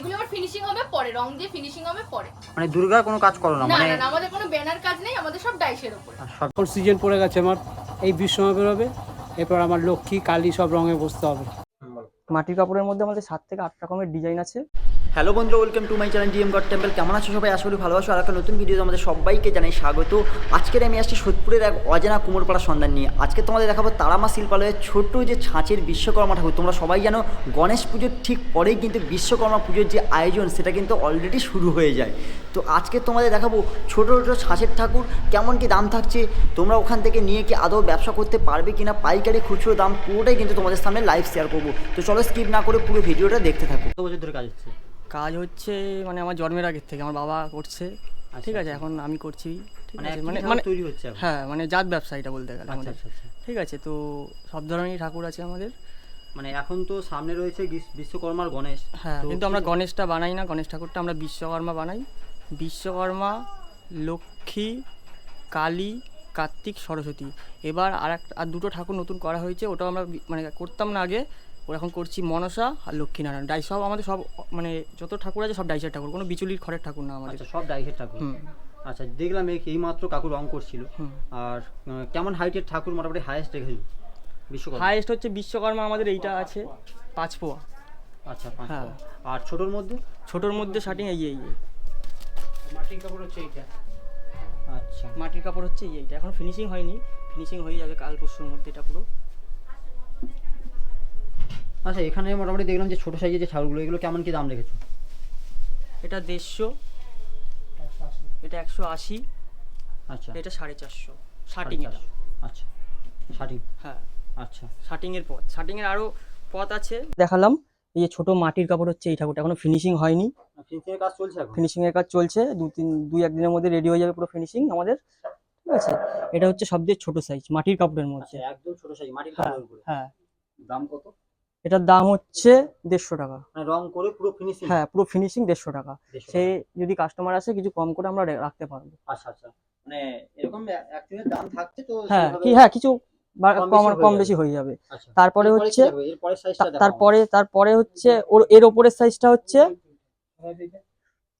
এগুলো আবার ফিনিশিং হবে পরে রং দিয়ে ফিনিশিং হবে পরে। মানে দুর্গার কোনো কাজ করো না মানে না না, আমাদের কোনো ব্যানার কাজ নেই আমাদের সব ডাইসের উপরে। এখন সিজন পড়ে গেছে আমার এই বিশ্বমা বেরোবে এরপর আমার লক্ষ্মী কালী সব রঙে বসতে হবে। মাটির কাপড়ের মধ্যে আমাদের সাত থেকে আট রকমের ডিজাইন আছে। হ্যালো বন্ধু welcome to my channel DM God temple কেমন আছো সবাই? করি ভালোবাসো আর একটা নতুন ভিডিও আমাদের সবাইকে জানাই স্বাগত। আজকের আমি আসছি সোদপুরের এক অজানা কুমোরপাড়া সন্ধান নিয়ে। আজকে তোমাদের দেখাবো তারামা শিল্পালয়ের ছোট্ট যে ছাঁচের বিশ্বকর্মা ঠাকুর। তোমরা সবাই জানো, গণেশ পুজোর ঠিক পরেই কিন্তু বিশ্বকর্মা পুজোর যে আয়োজন, সেটা কিন্তু অলরেডি শুরু হয়ে যায়। তো আজকে তোমাদের দেখাবো ছোটো ছোটো ছাঁচের ঠাকুর, কেমন কি দাম থাকছে, তোমরা ওখান থেকে নিয়ে কি আদৌ ব্যবসা করতে পারবে কিনা, পাইকারি খুচরো দাম, পুরোটাই কিন্তু তোমাদের সামনে লাইভ শেয়ার করব। তো চলো স্কিপ না করে পুরো ভিডিওটা দেখতে থাকো। কত বছর ধরে কাজ হচ্ছে? কাজ হচ্ছে মানে আমার জন্মের আগের থেকে আমার বাবা করছে। ঠিক আছে এখন আমি করছি। ঠিক মানে আছে মানে মানে তৈরি হচ্ছে হ্যাঁ মানে জাত ব্যবসা এটা বলতে গেলে আচ্ছা আমাদের। আচ্ছা আচ্ছা। ঠিক আছে তো সব ধরনেরই ঠাকুর আছে আমাদের। মানে এখন তো সামনে রয়েছে বিশ্বকর্মার গণেশ। হ্যাঁ কিন্তু আমরা গণেশটা বানাই না গণেশ ঠাকুরটা আমরা বিশ্বকর্মা বানাই। বিশ্বকর্মা লক্ষ্মী কালী কার্তিক সরস্বতী। এবার আর এক আর দুটো ঠাকুর নতুন করা হয়েছে ওটাও আমরা মানে করতাম না আগে। ওরা এখন করছি মনসা আর লক্ষ্মীনারায়ণ। ডাই সব আমাদের সব মানে যত ঠাকুর আছে সব ডাইসের ঠাকুর কোনো বিচুলির খড়ের ঠাকুর না আমাদের। আচ্ছা সব ডাইসের ঠাকুর? আচ্ছা দেখলাম এই এইমাত্র কাকু রং করছিল। আর কেমন হাইটের ঠাকুর মোটামুটি হাইয়েস্ট রেখেছিল বিশ্বকর্মা? হাইয়েস্ট হচ্ছে বিশ্বকর্মা আমাদের এইটা আছে পাঁচ পোয়া। আচ্ছা হ্যাঁ। আর ছোটোর মধ্যে? ছোটোর মধ্যে শার্টিং এই এই এই। মাটির কাপড় হচ্ছে এইটা। আচ্ছা। মাটির কাপড় হচ্ছে এই এইটা। এখন ফিনিশিং হয়নি। ফিনিশিং হয়ে যাবে কাল পরশুর মধ্যে এটা পুরো। আচ্ছা এখানে মোটামুটি দেখলাম যে ছোটো সাইজের যে ছাগলগুলো এগুলো কেমন কি দাম রেখেছো? এটা দেড়শো। এটা একশো আশি। আচ্ছা। এটা সাড়ে চারশো। শার্টিং এটা। আচ্ছা। ষাটি হ্যাঁ। আচ্ছা। শার্টিং এর পথ। শার্টিং এর আরও পথ আছে। দেখালাম এই যে ছোট মাটির কাপড় হচ্ছে এই ঠাকুরটা। এখনও ফিনিশিং হয়নি। ফিনিশিং এর কাজ চলছে এখন? ফিনিশিং এর কাজ চলছে। দু তিন দুই একদিনের মধ্যে রেডি হয়ে যাবে পুরো ফিনিশিং আমাদের। ঠিক আছে? এটা হচ্ছে সবচেয়ে ছোট সাইজ মাটির কাপড়ের আচ্ছা মধ্যে একদম ছোটো সাইজ মাটির হ্যাঁ কাপড়ের হ্যাঁ। দাম কত? এটার দাম হচ্ছে দেড়শো টাকা। মানে রং করে পুরো ফিনিশিং হ্যাঁ পুরো ফিনিশিং দেড়শো টাকা। সে যদি কাস্টমার আসে কিছু কম করে আমরা রাখতে পারব। আচ্ছা আচ্ছা। মানে এরকম দাম থাকছে তো হ্যাঁ কি হ্যাঁ কিছু কম কম বেশি হয়ে যাবে। হয়ে আচ্ছা তারপরে হচ্ছে তারপরে তারপরে হচ্ছে ওর এর ওপরের সাইজটা হচ্ছে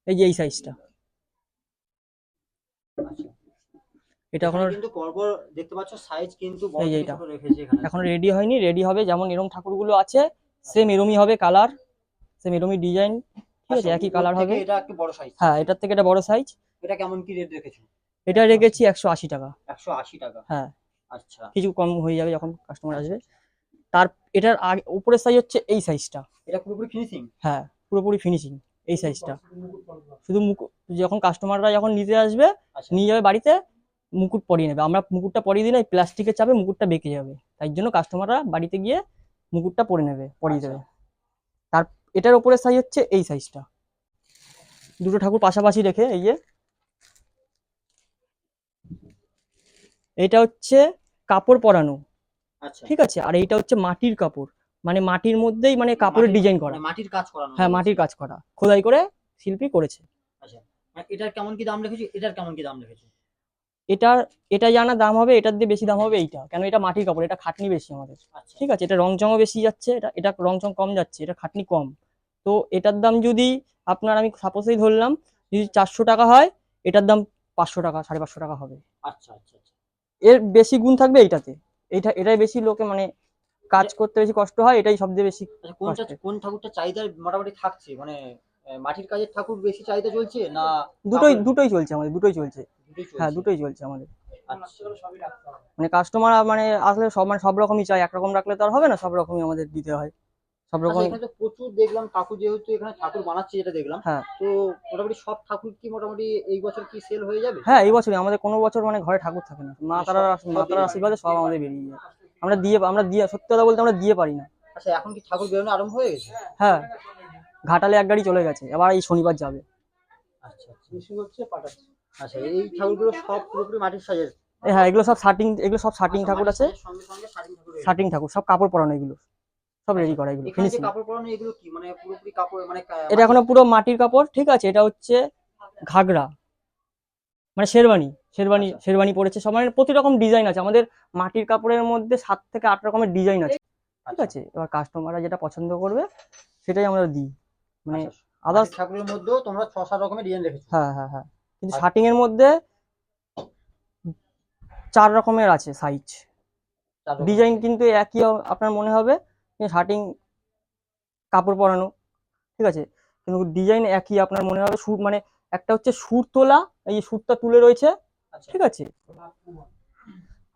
এই যে এই সাইজটা এটা এখনও কিন্তু পরপর দেখতে পাচ্ছ সাইজ কিন্তু বড় এই রেখেছে এখানে। এখনও রেডি হয়নি রেডি হবে যেমন এরম ঠাকুরগুলো আছে সেম এরমই হবে কালার সেম এরমই ডিজাইন ঠিক আছে আচ্ছা, একই কালার হবে। এটা একটু বড় সাইজ হ্যাঁ এটার থেকে এটা বড় সাইজ এটা কেমন কি রেট রেখেছো? এটা রেখেছি একশো আশি টাকা। একশো আশি টাকা? হ্যাঁ। আচ্ছা। কিছু কম হয়ে যাবে যখন কাস্টমার আসবে। তার এটার আগে উপরের সাইজ হচ্ছে এই সাইজটা এটা পুরোপুরি ফিনিশিং হ্যাঁ পুরোপুরি ফিনিশিং এই সাইজটা শুধু মুখ যখন কাস্টমাররা যখন নিতে আসবে আচ্ছা। নিয়ে যাবে বাড়িতে মুকুট পরিয়ে নেবে। আমরা মুকুটটা পরিয়ে দিলে প্লাস্টিকের চাপে মুকুটটা বেঁকে যাবে। তাই জন্য কাস্টমাররা বাড়িতে গিয়ে মুকুটটা পরে নেবে পরিয়ে দেবে। তার এটার উপরের সাইজ হচ্ছে এই সাইজটা দুটো ঠাকুর পাশাপাশি রেখে এই যে। এটা হচ্ছে কাপড় পরানো। আচ্ছা। ঠিক আছে? আর এইটা হচ্ছে মাটির কাপড়। মানে মাটির মধ্যেই মানে কাপড়ের ডিজাইন করা। মানে মাটির কাজ করা হ্যাঁ মাটির কাজ করা। খোদাই করে শিল্পী করেছে। আচ্ছা। মানে এটার কেমন কি দাম রেখেছো এটার কেমন কি দাম রেখেছো এটার এটা জানা দাম হবে এটার দিয়ে বেশি দাম হবে এইটা। কেন এটা মাটির কাপড় এটা খাটনি বেশি আমাদের। আচ্ছা। ঠিক আছে এটা রং চঙও বেশি যাচ্ছে এটা এটা রং চং কম যাচ্ছে এটা খাটনি কম। তো এটার দাম যদি আপনার আমি সাপোজেই ধরলাম যদি চারশো টাকা হয় এটার দাম পাঁচশো টাকা সাড়ে পাঁচশো টাকা হবে। আচ্ছা আচ্ছা আচ্ছা। এর বেশি গুণ থাকবে এইটাতে। এইটা এটাই বেশি লোকে মানে কাজ করতে বেশি কষ্ট হয় এটাই সবচেয়ে বেশি আচ্ছা কোনটা কোন ঠাকুরটা চাহিদা মোটামুটি থাকছে? মানে মাটির কাজের ঠাকুর বেশি চাহিদা চলছে না দুটোই দুটোই চলছে আমাদের দুটোই চলছে? হ্যাঁ দুটোই চলছে আমাদের। আচ্ছা। মানে কাস্টমার মানে আসলে সব মানে সব রকমই চাই একরকম রাখলে তো আর হবে না সব রকমই আমাদের দিতে হয়। সব আচ্ছা, রকম এখানে তো প্রচুর দেখলাম ঠাকুর যেহেতু এখানে ঠাকুর বানাচ্ছে যেটা দেখলাম হ্যাঁ। তো মোটামুটি সব ঠাকুর কি মোটামুটি এই বছর কি সেল হয়ে যাবে? হ্যাঁ এই বছরই। আমাদের কোনো বছর মানে ঘরে ঠাকুর থাকে না। মা আশ- মা বেরিয়ে আশীর্বাদে সব আমাদের বেরিয়ে যায়। আমরা দিয়ে আমরা দিয়ে সত্যি কথা বলতে আমরা দিয়ে পারি না। আচ্ছা এখন কি ঠাকুর বেরোনো আরম্ভ হয়ে গেছে? হ্যাঁ। ঘাটালে এক গাড়ি চলে গেছে। এবার এই শনিবার যাবে। আচ্ছা আচ্ছা। আচ্ছা এই ঠাকুরগুলো সব পুরোপুরি মাটির সাজের হ্যাঁ এগুলো সব শার্টিং এগুলো সব শার্টিং আচ্ছা, ঠাকুর আছে। ঠাকুর শার্টিং ঠাকুর সব কাপড় পরানো এগুলো। সব রেডি করা এগুলো ফিনিশিং কাপড় পরানো এগুলো কি? মানে পুরোপুরি কাপড় মানে এটা এখনও পুরো মাটির কাপড় ঠিক আছে? এটা হচ্ছে ঘাগরা মানে শেরবানি শেরবানি আচ্ছা। শেরবানি পড়েছে সব। মানে প্রতি রকম ডিজাইন আছে। আমাদের মাটির কাপড়ের মধ্যে সাত থেকে আট রকমের ডিজাইন আছে। ঠিক আচ্ছা, আছে? এবার কাস্টমাররা যেটা পছন্দ করবে সেটাই আমরা দিই। মানে আচ্ছা, আদার্স ঠাকুরের মধ্যেও তোমরা ছ সাত রকমের ডিজাইন রেখেছো। হ্যাঁ হ্যাঁ হ্যাঁ। কিন্তু। শার্টিং এর মধ্যে চার রকমের আছে সাইজ ডিজাইন কিন্তু একই আপনার মনে হবে শার্টিং কাপড় পরানো ঠিক আছে? কিন্তু ডিজাইন একই আপনার মনে হবে সুর মানে একটা হচ্ছে সুর তোলা এই যে সুরটা তুলে রয়েছে আচ্ছা। ঠিক আছে?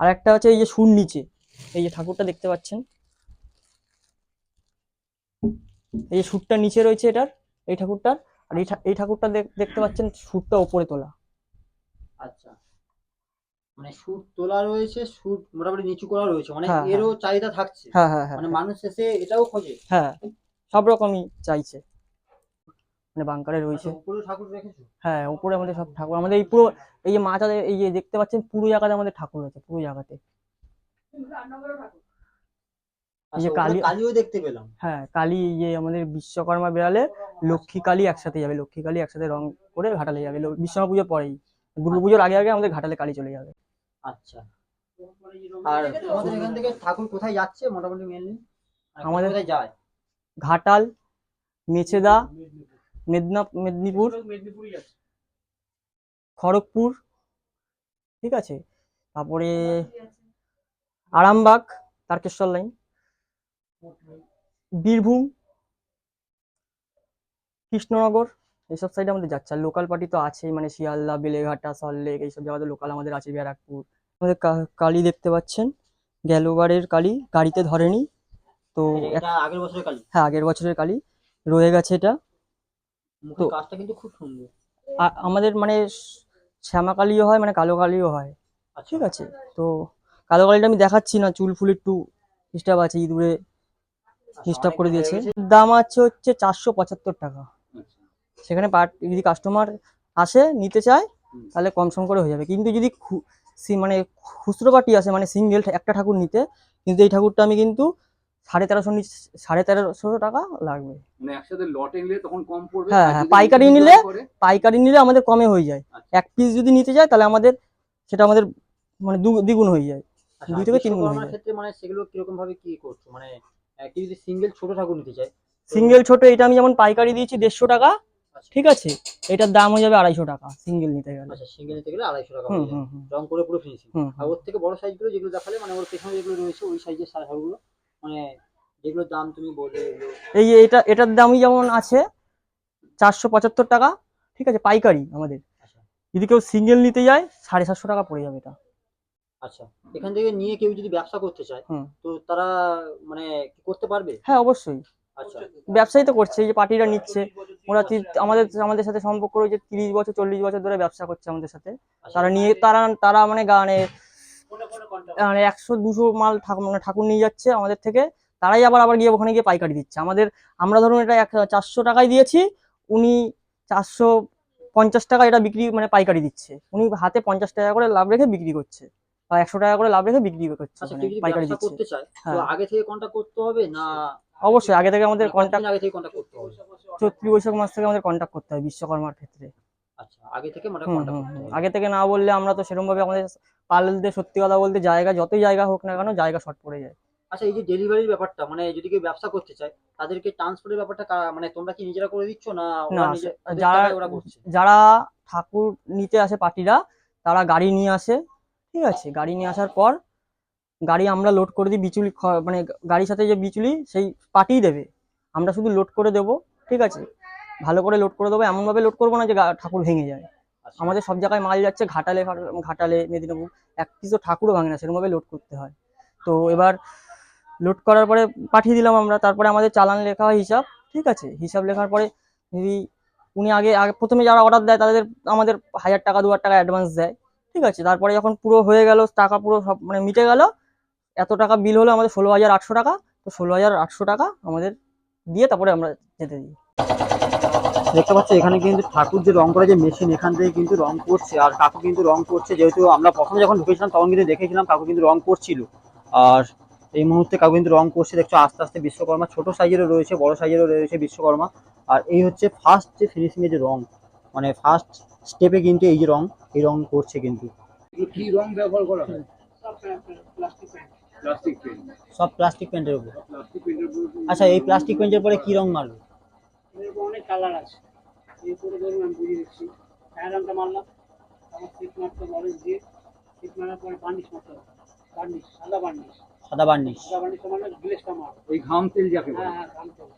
আর একটা হচ্ছে এই যে সুর নিচে এই যে ঠাকুরটা দেখতে পাচ্ছেন। এই যে সুরটা নিচে রয়েছে এটার এই ঠাকুরটার। আর এই ঠা- এই ঠাকুরটা দেখ- দেখতে পাচ্ছেন সুরটা উপরে তোলা। আচ্ছা। মানে সুট তোলা রয়েছে সুট মোটামুটি নিচু করা রয়েছে মানে হ্যাঁ, এরও চাহিদা থাকছে। হ্যাঁ হ্যাঁ হ্যাঁ। মানে মানুষ এসে এটাও খোঁজে। হ্যাঁ সব রকমই চাইছে। মানে বাংকারে রয়েছে। আচ্ছা, উপরেও ঠাকুর রেখেছো হ্যাঁ উপরে আমাদের সব ঠাকুর আমাদের এই পুরো এই যে মাথাতে এই যে দেখতে পাচ্ছেন পুরো জায়গাতে আমাদের ঠাকুর আছে পুরো জায়গাতে। এই যে আচ্ছা, কালী- কালীও দেখতে পেলাম। হ্যাঁ কালী এই যে আমাদের বিশ্বকর্মা বেড়ালে লক্ষ্মী কালী একসাথে যাবে লক্ষ্মী কালী একসাথে রং করে ঘাটালে যাবে। বিশ্বকর্মা পুজো পরেই দুর্গা পুজোর আগে আগে আমাদের ঘাটালে কালী চলে যাবে। আচ্ছা। আর তোমাদের এখান থেকে ঠাকুর কোথায় যাচ্ছে? মোটামুটি মেনলি আমাদের- যায়? ঘাটাল মেছেদা মেদিনা মেদিনীপুর খড়গপুর ঠিক আছে? তারপরে আরামবাগ তারকেশ্বর লাইন। বীরভূম কৃষ্ণনগর এইসব সাইডে আমাদের যাচ্ছে। আর লোকাল পার্টি তো আছেই মানে শিয়ালদা বেলেঘাটা সল্টলেক এইসব জায়গাতে লোকাল আমাদের আছে ব্যারাকপুর। আমাদের কালী দেখতে পাচ্ছেন। গেলোবারের কালী গাড়িতে ধরেনি। তো আগের বছরের কালী। হ্যাঁ আগের বছরের কালী। রয়ে গেছে এটা। তো- কাজটা কিন্তু খুব সুন্দর। আমাদের মানে শ্যামা কালীও হয় মানে কালো কালিও হয়। আচ্ছা। ঠিক আছে? তো কালো কালিটা আমি দেখাচ্ছি না চুল ফুল একটু ডিস্টার্ব আছে ইঁদুরে ডিস্টার্ব করে দিয়েছে। দাম আছে হচ্ছে চারশো পঁচাত্তর টাকা। সেখানে পার যদি কাস্টমার আসে নিতে চায় তাহলে কম সম করে হয়ে যাবে। কিন্তু যদি খু- সি- মানে খুচরো পার্টি আসে মানে সিঙ্গেল একটা ঠাকুর নিতে কিন্তু এই ঠাকুরটা আমি কিন্তু সাড়ে তেরোশো সাড়ে তেরোশো টাকা লাগবে। মানে একসাথে লটে নিলে তখন কম পড়বে হ্যাঁ, হ্যাঁ, পাইকারি নিলে- পাইকারি নিলে আমাদের কমে হয়ে যায়। আচ্ছা। এক পিস যদি নিতে যায় তাহলে আমাদের সেটা আমাদের মানে দ্বিগুণ হয়ে যায়। আচ্ছা, দুই থেকে তিন গুণ হয়ে যায়। মানে সেগুলো কীরকম ভাবে কি করছ? মানে কেউ যদি সিঙ্গেল ছোট ঠাকুর নিতে চায় সিঙ্গেল ছোট এটা আমি যেমন পাইকারি দিয়েছি দেড়শো টাকা আচ্ছা, ঠিক আছে? এটার দাম হয়ে যাবে আড়াইশো টাকা সিঙ্গেল নিতে গেলে। আচ্ছা সিঙ্গেল নিতে গেলে আড়াইশো টাকা হয়ে রং করে পুরো ফিনিশিং আর ওর থেকে বড় সাইজগুলো যেগুলো দেখালে মানে ওর পেছনে যেগুলো রয়েছে ওই সাইজের শাড়িগুলো মানে যেগুলোর দাম তুমি এগুলো এই এটা এটার দামই যেমন আছে চারশো পঁচাত্তর টাকা ঠিক আছে? পাইকারি আমাদের। আচ্ছা। যদি কেউ সিঙ্গেল নিতে যায় সাড়ে সাতশো টাকা পড়ে যাবে এটা। আচ্ছা এখান থেকে নিয়ে কেউ যদি ব্যবসা করতে চায় হুম। তো তারা মানে করতে পারবে? হ্যাঁ অবশ্যই। আচ্ছা। ব্যবসায়ী তো করছে এই যে পার্টিরা নিচ্ছে ওরা তি- আমাদের আমাদের সাথে সম্পর্ক রয়েছে তিরিশ বছর চল্লিশ বছর ধরে ব্যবসা করছে আমাদের সাথে। আচ্ছা। তারা নিয়ে তারা তারা মানে গানে মানে একশো দুশো মাল ঠাকুর মানে ঠাকুর নিয়ে যাচ্ছে আমাদের থেকে তারাই আবার আবার গিয়ে ওখানে গিয়ে পাইকারি দিচ্ছে। আমাদের আমরা ধরুন এটা এক চারশো টাকায় দিয়েছি উনি চারশো পঞ্চাশ টাকা এটা বিক্রি মানে পাইকারি দিচ্ছে। উনি হাতে পঞ্চাশ টাকা করে লাভ রেখে বিক্রি করছে। একশো টাকা করে লাভ রেখে বিক্রি করছে আচ্ছা মানে পাইকারি করতে চায় হ্যাঁ। আগে থেকে কন্ট্যাক্ট করতে হবে না অবশ্যই আগে থেকে আমাদের কন্ট্যাক্ট আগে থেকে কন্ট্যাক্ট করতে হবে? চৈত্রী বৈশাখ মাস থেকে আমাদের কন্ট্যাক্ট করতে হয় বিশ্বকর্মার ক্ষেত্রে। আচ্ছা আগে থেকে মানে। হবে। আগে থেকে না বললে আমরা তো সেরকম ভাবে আমাদের পালতে সত্যি কথা বলতে জায়গা যতই জায়গা হোক না কেন জায়গা শর্ট পড়ে যায়। আচ্ছা এই যে ডেলিভারির ব্যাপারটা মানে যদি কেউ ব্যবসা করতে চায় তাদেরকে ট্রান্সপোর্টের ব্যাপারটা মানে তোমরা কি নিজেরা করে দিচ্ছ না যারা- ওরা করছে? যারা ঠাকুর নিতে আসে পার্টিরা তারা গাড়ি নিয়ে আসে ঠিক আছে গাড়ি নিয়ে আসার পর গাড়ি আমরা লোড করে দিই বিচুলি মানে গাড়ির সাথে যে বিচুলি সেই পার্টিই দেবে। আমরা শুধু লোড করে দেবো ঠিক আছে? ভালো করে লোড করে দেবো এমনভাবে লোড করব না যে ঠাকুর ভেঙে যায়। আচ্ছা। আমাদের সব জায়গায় মাল যাচ্ছে ঘাটালে ঘাটালে মেদিনীপুর এক পিসও ঠাকুরও ভাঙে না সেরকমভাবে লোড করতে হয়। তো এবার লোড করার পরে পাঠিয়ে দিলাম আমরা তারপরে আমাদের চালান লেখা হয় হিসাব ঠিক আছে? হিসাব লেখার পরে যদি উনি আগে আগে প্রথমে যারা অর্ডার দেয় তাদের আমাদের হাজার টাকা দু হাজার টাকা অ্যাডভান্স দেয়। ঠিক আছে? তারপরে যখন পুরো হয়ে গেল, টাকা পুরো সব মানে মিটে গেল, এত টাকা বিল হলো আমাদের ষোলো হাজার আটশো টাকা। তো ষোলো হাজার আটশো টাকা আমাদের দিয়ে তারপরে আমরা যেতে দিই। দেখতে পাচ্ছ, এখানে কিন্তু ঠাকুর যে রং করা যে মেশিন এখান থেকে কিন্তু রং করছে। আর কাকু কিন্তু রং করছে। যেহেতু আমরা প্রথমে যখন ঢুকেছিলাম, তখন কিন্তু দেখেছিলাম কাকু কিন্তু রং করছিল। আর এই মুহূর্তে কাকু কিন্তু রং করছে। দেখছ, আস্তে আস্তে বিশ্বকর্মা ছোট সাইজেরও রয়েছে, বড় সাইজেরও রয়েছে বিশ্বকর্মা। আর এই হচ্ছে ফার্স্ট যে ফিনিশিং এর যে রং মানে ফার্স্ট স্টেপে কিন্তু এই যে রং এই রং করছে কিন্তু। কি রং ব্যবহার করা হয়? সব প্লাস্টিক পেন্টের উপর। প্লাস্টিক আচ্ছা এই প্লাস্টিক পেন্টের পরে কি রং মারবে? অনেক কালার আছে। এরপরে ধরুন আমি বুঝিয়ে দিচ্ছি। মারলাম। তারপর সিট মারতে অরেঞ্জ দিয়ে সিট মারার পরে বার্নিশ মারতে হবে। বার্নিশ সাদা বার্নিশ সাদা বার্নিশ সাদা বার্নিশ মানে গ্লেসটা মার ওই ঘাম তেল যাকে হ্যাঁ হ্যাঁ ঘামতে হবে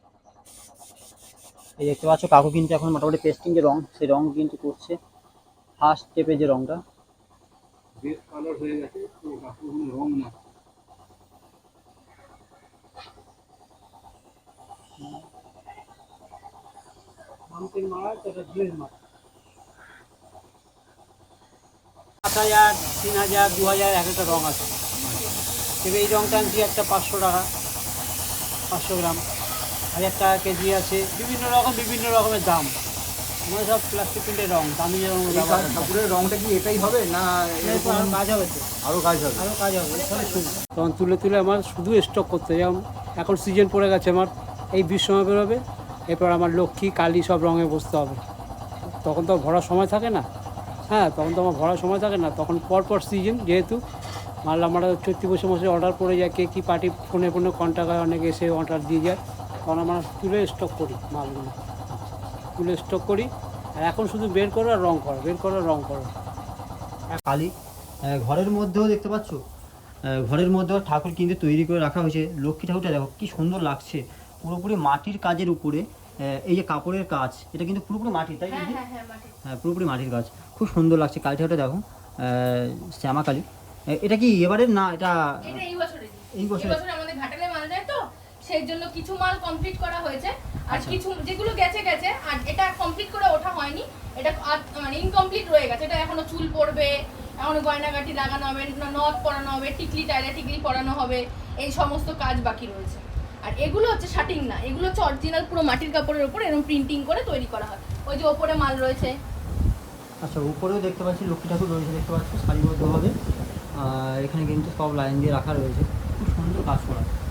এই দেখতে পাচ্ছ কাকু কিন্তু এখন মোটামুটি পেস্টিং যে রং সেই রং কিন্তু করছে। ফার্স্ট স্টেপে যে রংটা। বেশ কালার হয়ে গেছে তো রং না। সাত হাজার তিন হাজার দু হাজার এক একটা রং আছে। তবে এই রংটা আনছি একটা পাঁচশো টাকা পাঁচশো গ্রাম। হাজার টাকা কেজি আছে বিভিন্ন রকম বিভিন্ন রকমের দাম। আমাদের সব প্লাস্টিক প্রিন্টের রং দামি ঠাকুরের রংটা কি এটাই হবে না কাজ হবে তো। আরও কাজ হবে। আরও কাজ হবে তাহলে তখন তুলে তুলে আমার শুধু স্টক করতে হয়। যেমন এখন সিজন পড়ে গেছে আমার এই বিশ্বময় বেরোবে এরপর আমার লক্ষ্মী কালী সব রঙে বসতে হবে। তখন তো ভরার সময় থাকে না। হ্যাঁ তখন তো আমার ভরার সময় থাকে না। তখন পরপর সিজন যেহেতু মাল আমরা চৈত্রি বসে মাসে অর্ডার পড়ে যায় কে কী পার্টি ফোনে ফোনে কন্ট্যাক্ট হয় অনেকে এসে অর্ডার দিয়ে যায়। তখন আমরা তুলে স্টক করি মালগুলো। তুলে স্টক করি আর এখন শুধু বের করো আর রং করো বের করো আর রং করো। কালী ঘরের মধ্যেও দেখতে পাচ্ছ? ঘরের মধ্যেও ঠাকুর কিন্তু তৈরি করে রাখা হয়েছে। লক্ষ্মী ঠাকুরটা দেখো কি সুন্দর লাগছে। পুরোপুরি মাটির কাজের উপরে এই যে কাপড়ের কাজ এটা কিন্তু পুরোপুরি মাটির তাই হ্যাঁ? হ্যাঁ হ্যাঁ মাটি হ্যাঁ পুরোপুরি মাটির কাজ। খুব সুন্দর লাগছে কালী ঠাকুরটা দেখো। শ্যামা কালী এটা কি এবারের না এটা এটা এই বছরে এই বছরে? বছরে আমাদের ঘাটালে মাল যায় তো সেই জন্য কিছু মাল কমপ্লিট করা হয়েছে। আর আচ্ছা। কিছু যেগুলো গেছে গেছে আর এটা কমপ্লিট করে ওঠা হয়নি। এটা মানে ইনকমপ্লিট রয়ে গেছে। এটা এখনও চুল পড়বে এখনও গয়নাগাটি লাগানো হবে ন- নথ পরানো হবে টিকলি টাইলে টিকলি পরানো হবে এই সমস্ত কাজ বাকি রয়েছে। আর এগুলো হচ্ছে শাটিং না এগুলো হচ্ছে অরিজিনাল পুরো মাটির কাপড়ের উপর এরকম প্রিন্টিং করে তৈরি করা হয়। ওই যে ওপরে মাল রয়েছে। আচ্ছা উপরেও দেখতে পাচ্ছি লক্ষ্মী ঠাকুর রয়েছে দেখতে পাচ্ছ সারিবদ্ধভাবে। আর এখানে কিন্তু সব লাইন দিয়ে রাখা রয়েছে। খুব সুন্দর কাজ করা।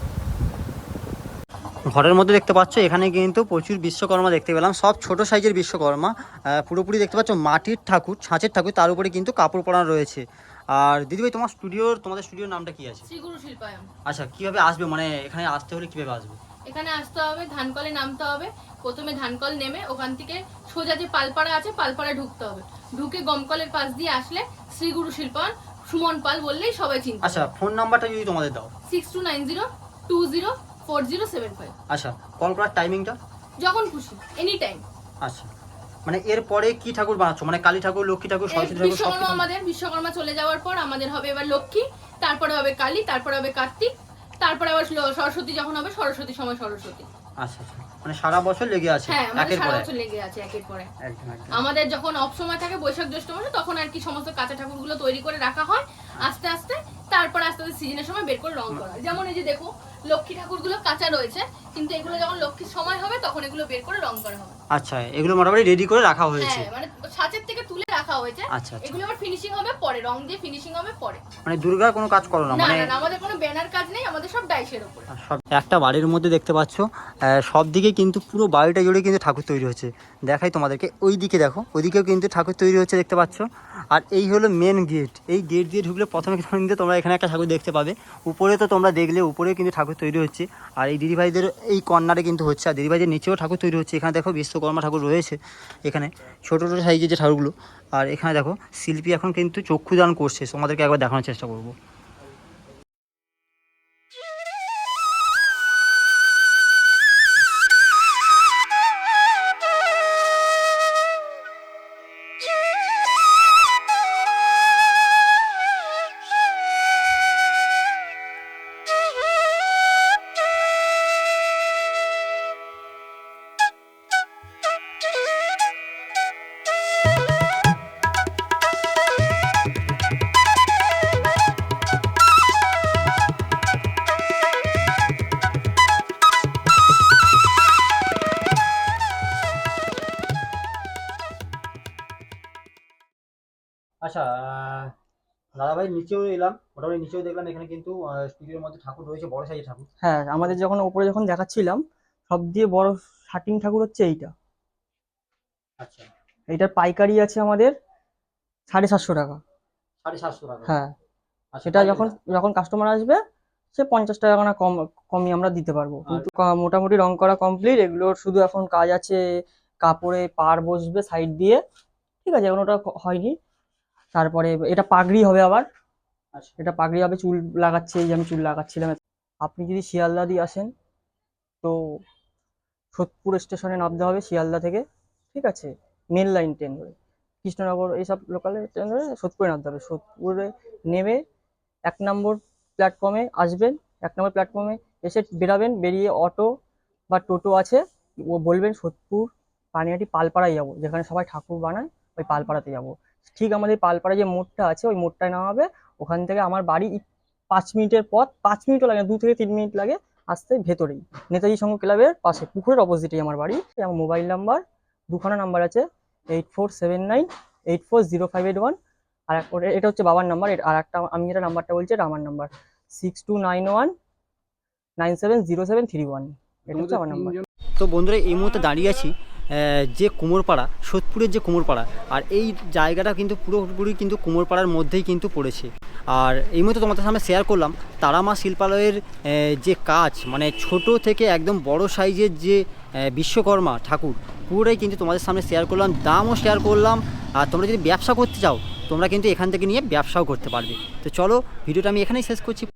ঘরের মধ্যে দেখতে পাচ্ছ এখানে কিন্তু প্রচুর বিশ্বকর্মা দেখতে পেলাম। সব ছোট সাইজের বিশ্বকর্মা। পুরোপুরি দেখতে পাচ্ছ মাটির ঠাকুর ছাঁচের ঠাকুর তার উপরে কিন্তু কাপড় পরানো রয়েছে। আর দিদিভাই তোমার স্টুডিওর তোমাদের স্টুডিওর নামটা কি আছে? আচ্ছা কীভাবে আসবে? মানে এখানে আসতে হলে কীভাবে আসবে? এখানে আসতে হবে ধানকলে নামতে হবে। প্রথমে ধানকল নেমে ওখান থেকে সোজা যে পালপাড়া আছে পালপাড়ায় ঢুকতে হবে। ঢুকে গমকলের পাশ দিয়ে আসলে শ্রীগুরু শিল্পায়ন সুমন পাল বললেই সবাই চিনতে আচ্ছা ফোন নাম্বারটা যদি তোমাদের দাও। Six two nine zero two zero four zero seven five. আচ্ছা কল করার টাইমিংটা যখন খুশি এনি টাইম আচ্ছা মানে এরপরে কি ঠাকুর বানাচ্ছ? মানে কালী ঠাকুর লক্ষ্মী ঠাকুর সরস্বতী ঠাকুর সব আমাদের বিশ্বকর্মা চলে যাওয়ার পর আমাদের হবে এবার লক্ষ্মী তারপরে হবে কালী তারপরে হবে কার্তিক তারপরে আবার সরস্বতী যখন হবে সরস্বতী সময় সরস্বতী। আচ্ছা আচ্ছা মানে সারা বছর লেগে আছে হ্যাঁ আমাদের সারা বছর লেগে আছে একের পরে। আমাদের যখন অফ সময় থাকে বৈশাখ জ্যৈষ্ঠ মাসে তখন আর কি সমস্ত কাঁচা ঠাকুরগুলো তৈরি করে রাখা হয়। আস্তে আস্তে তারপর আস্তে আস্তে সিজনের সময় বের করে রং করা। যেমন এই যে দেখো লক্ষ্মী ঠাকুরগুলো কাঁচা রয়েছে কিন্তু এগুলো যখন লক্ষ্মীর সময় হবে তখন এগুলো বের করে রং করা হবে আচ্ছা এগুলো মোটামুটি রেডি করে রাখা হয়েছে হ্যাঁ মানে ছাঁচের থেকে তুলে রাখা হয়েছে। আচ্ছা, আচ্ছা। এগুলো আবার ফিনিশিং হবে পরে রং দিয়ে ফিনিশিং হবে পরে। মানে দুর্গার কোনো কাজ করো না মানে না, আমাদের কোনো ব্যানার কাজ নেই আমাদের সব ডাইসের উপরে সব একটা বাড়ির মধ্যে দেখতে পাচ্ছ সব দিকে কিন্তু পুরো বাড়িটা জুড়ে কিন্তু ঠাকুর তৈরি হচ্ছে। দেখাই তোমাদেরকে ওই দিকে দেখো ওইদিকেও কিন্তু ঠাকুর তৈরি হচ্ছে দেখতে পাচ্ছ। আর এই হলো মেন গেট এই গেট দিয়ে ঢুকলে প্রথমে কিন্তু তোমরা এখানে একটা ঠাকুর দেখতে পাবে। উপরে তো তোমরা দেখলে উপরে কিন্তু ঠাকুর তৈরি হচ্ছে। আর এই দিদিভাইদের এই কর্নারে কিন্তু হচ্ছে আর দিদিভাইদের নিচেও ঠাকুর তৈরি হচ্ছে। এখানে দেখো বিশ্বকর্মা ঠাকুর রয়েছে এখানে ছোটো ছোটো সাইজের যে ঠাকুরগুলো। আর এখানে দেখো শিল্পী এখন কিন্তু চক্ষুদান করছে। তোমাদেরকে একবার দেখানোর চেষ্টা করব। দাদাভাই নিচেও এলাম মোটামুটি নিচেও দেখলাম এখানে কিন্তু স্টুডিওর মধ্যে ঠাকুর রয়েছে বড় সাইজের ঠাকুর। হ্যাঁ আমাদের যখন উপরে যখন দেখাচ্ছিলাম সব দিয়ে বড় শাটিং ঠাকুর হচ্ছে এইটা। আচ্ছা। এইটার পাইকারি আছে আমাদের সাড়ে সাতশো টাকা। সাড়ে সাতশো টাকা। হ্যাঁ। আচ্ছা, সেটা যখন যখন কাস্টমার আসবে সে পঞ্চাশ টাকা না কম কমই আমরা দিতে পারব। কিন্তু মোটামুটি রং করা কমপ্লিট এগুলোর শুধু এখন কাজ আছে কাপড়ে পার বসবে সাইড দিয়ে। ঠিক আছে এখন ওটা হয়নি। তারপরে এটা পাগড়ি হবে আবার। এটা পাগড়ি হবে চুল লাগাচ্ছে এই যে আমি চুল লাগাচ্ছিলাম। আপনি যদি শিয়ালদা দিয়ে আসেন তো সোদপুর স্টেশনে নামতে হবে শিয়ালদা থেকে ঠিক আছে? মেন লাইন ট্রেন ধরে। কৃষ্ণনগর এইসব লোকালে ট্রেন ধরে সোদপুরে নামতে হবে। সোদপুরে নেমে এক নম্বর প্ল্যাটফর্মে আসবেন এক নম্বর প্ল্যাটফর্মে এসে বেরাবেন বেরিয়ে অটো বা টোটো আছে ও বলবেন সোদপুর পানিহাটি পালপাড়ায় যাব। যেখানে সবাই ঠাকুর বানায় ওই পালপাড়াতে যাব। ঠিক আমাদের পালপাড়া যে মোড়টা আছে ওই মোড়টায় নামাবে ওখান থেকে আমার বাড়ি পাঁচ মিনিটের পথ পাঁচ মিনিটও লাগে না দু থেকে তিন মিনিট লাগে আসতে ভেতরেই। নেতাজি সংঘ ক্লাবের পাশে পুকুরের অপোজিটেই আমার বাড়ি। আমার মোবাইল নাম্বার দুখানা নাম্বার আছে eight four seven nine eight four zero five eight one. আর এটা হচ্ছে বাবার নাম্বার আর একটা আমি যেটা নাম্বারটা বলছি এটা আমার number. Six two nine one nine seven zero seven three one. এটা হচ্ছে আমার নাম্বার। তো বন্ধুরা এই মুহূর্তে দাঁড়িয়ে আছি যে কুমোরপাড়া, সোদপুরের যে কুমোরপাড়া, আর এই জায়গাটা কিন্তু পুরোপুরি কিন্তু কুমোরপাড়ার মধ্যেই কিন্তু পড়েছে। আর এই মুহূর্তে তোমাদের সামনে শেয়ার করলাম, তারামা শিল্পালয়ের যে কাজ মানে ছোট থেকে একদম বড় সাইজের যে বিশ্বকর্মা ঠাকুর, পুরোটাই কিন্তু তোমাদের সামনে শেয়ার করলাম, দামও শেয়ার করলাম, আর তোমরা যদি ব্যবসা করতে চাও, তোমরা কিন্তু এখান থেকে নিয়ে ব্যবসাও করতে পারবে। তো চলো, ভিডিওটা আমি এখানেই শেষ করছি।